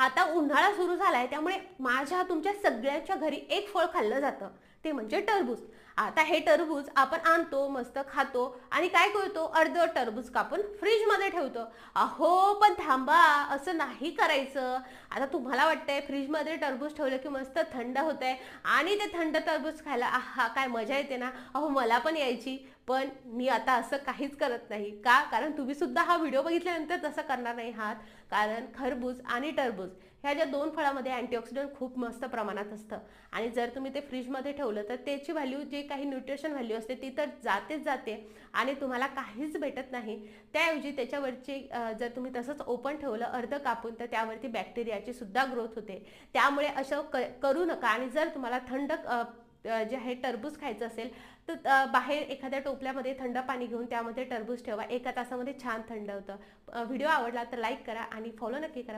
आता उन्हाळा सुरू झालाय त्यामुळे माझ्या तुमच्या सगळ्यांच्या घरी एक फळ खाल्लं जातं. ते म्हणजे टरबूज. आता हे टरबूज आपण आणतो मस्त खातो आणि काय करतो? अर्ध टरबूज कापून फ्रीजमध्ये ठेवतो. अहो पण थांबा असं नाही करायचं. आता तुम्हाला वाटतंय फ्रीजमध्ये टरबूज ठेवलं की मस्त थंड होतंय आणि ते थंड टरबूज खायला आहा काय मजा येते ना? अहो मला पण यायची. पण मी आता असं काहीच करत नाही. का? कारण तुम्ही सुद्धा हा व्हिडिओ बघितल्यानंतर तसं करणार नाही आहात. कारण खरबूज आणि टरबूज ह्या ज्या दोन फळामध्ये अँटीऑक्सिडंट खूप मस्त प्रमाणात असतं. आणि जर तुम्ही ते फ्रीजमध्ये ठेवलं तर त्याची व्हॅल्यू जे काही न्यूट्रिशन व्हॅल्यू असते ती तर जातेच जाते. आणि तुम्हाला काहीच भेटत नाही. त्याऐवजी त्याच्यावरची जर तुम्ही तसंच ओपन ठेवलं अर्ध कापून तर त्यावरती बॅक्टेरियाची सुद्धा ग्रोथ होते. त्यामुळे असं क करू नका. आणि जर तुम्हाला थंड जे आहे टरबूज खायचं असेल तर बाहेर एखाद्या टोपल्यामध्ये थंड पाणी घेऊन त्यामध्ये टरबूज ठेवा. एका तासामध्ये छान थंड होतं. व्हिडिओ आवडला तर लाईक करा आणि फॉलो नक्की करा.